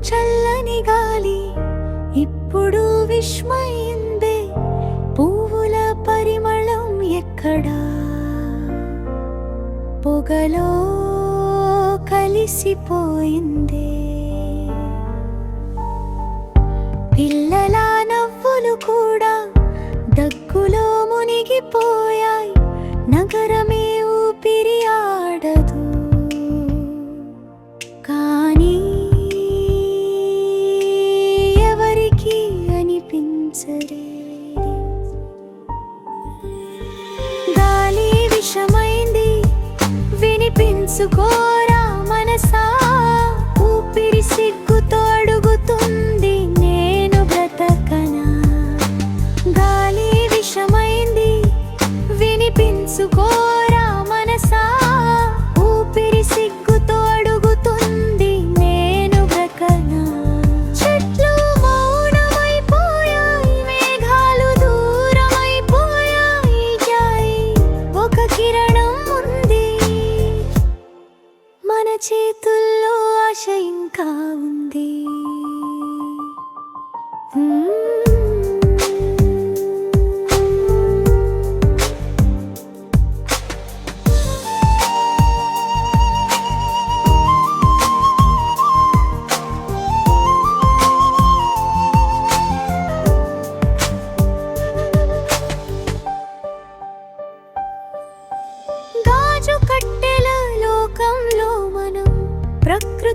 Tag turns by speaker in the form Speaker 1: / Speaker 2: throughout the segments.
Speaker 1: చల్లని గాలి ఇప్పుడు విస్మయిందే పువ్వుల పరిమళం ఎక్కడా? పొగలో కలిసిపోయిందే. పిల్లల నవ్వులు కూడా దగ్గులో మునిగిపోయాయి. నగరమే seu corpo. చేతుల్లో ఆశ ఇంకా ఉంది.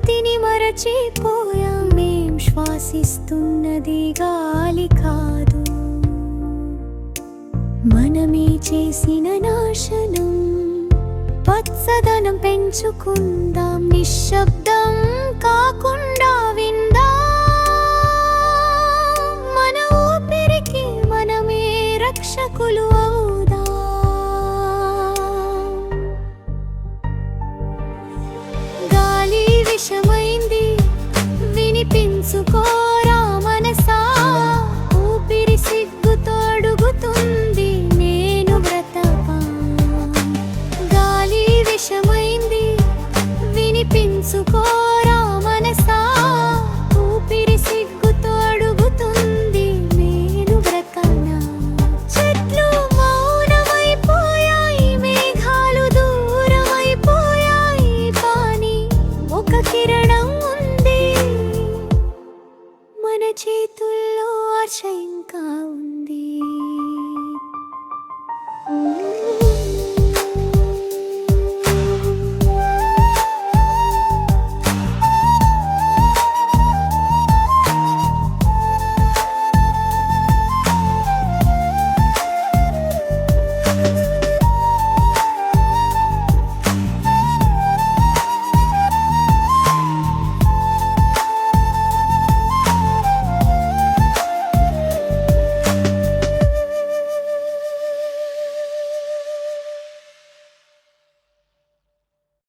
Speaker 1: ప్రకృతిని మరచిపోయాం. మేం శ్వాసిస్తున్నది గాలి కాదు. మనమే చేసిన నాశనం. పచ్చదనం పెంచుకుందాం నిశ్శబ్దం కాకుండా 刺骨。